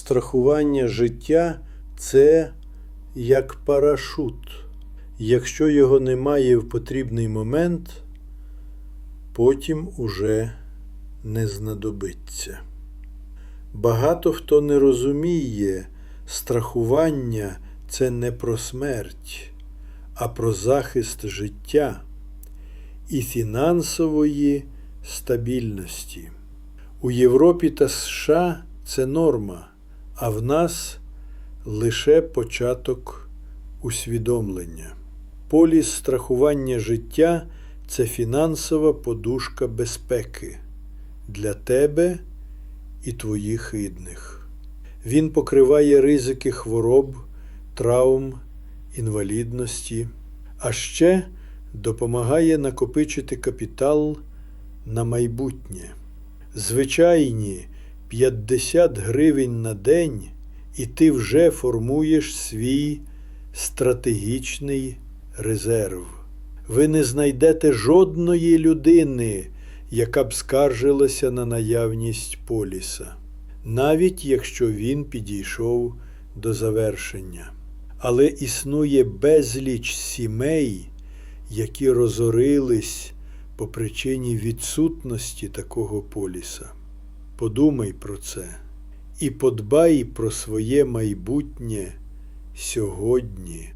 Страхування життя це як парашут. Якщо його немає в потрібний момент, потім уже не знадобиться. Багато хто не розуміє, страхування це не про смерть, а про захист життя і фінансової стабільності. У Європі та США це норма, а в нас лише початок усвідомлення. Поліс страхування життя це фінансова подушка безпеки для тебе і твоїх рідних. Він покриває ризики хвороб, травм, інвалідності, а ще допомагає накопичити капітал на майбутнє. Звичайні 50 гривень на день, і ти вже формуєш свій стратегічний резерв. Ви не знайдете жодної людини, яка б скаржилася на наявність поліса, навіть якщо він підійшов до завершення. Але існує безліч сімей, які розорились по причині відсутності такого поліса. Подумай про це і подбай про своє майбутнє сьогодні.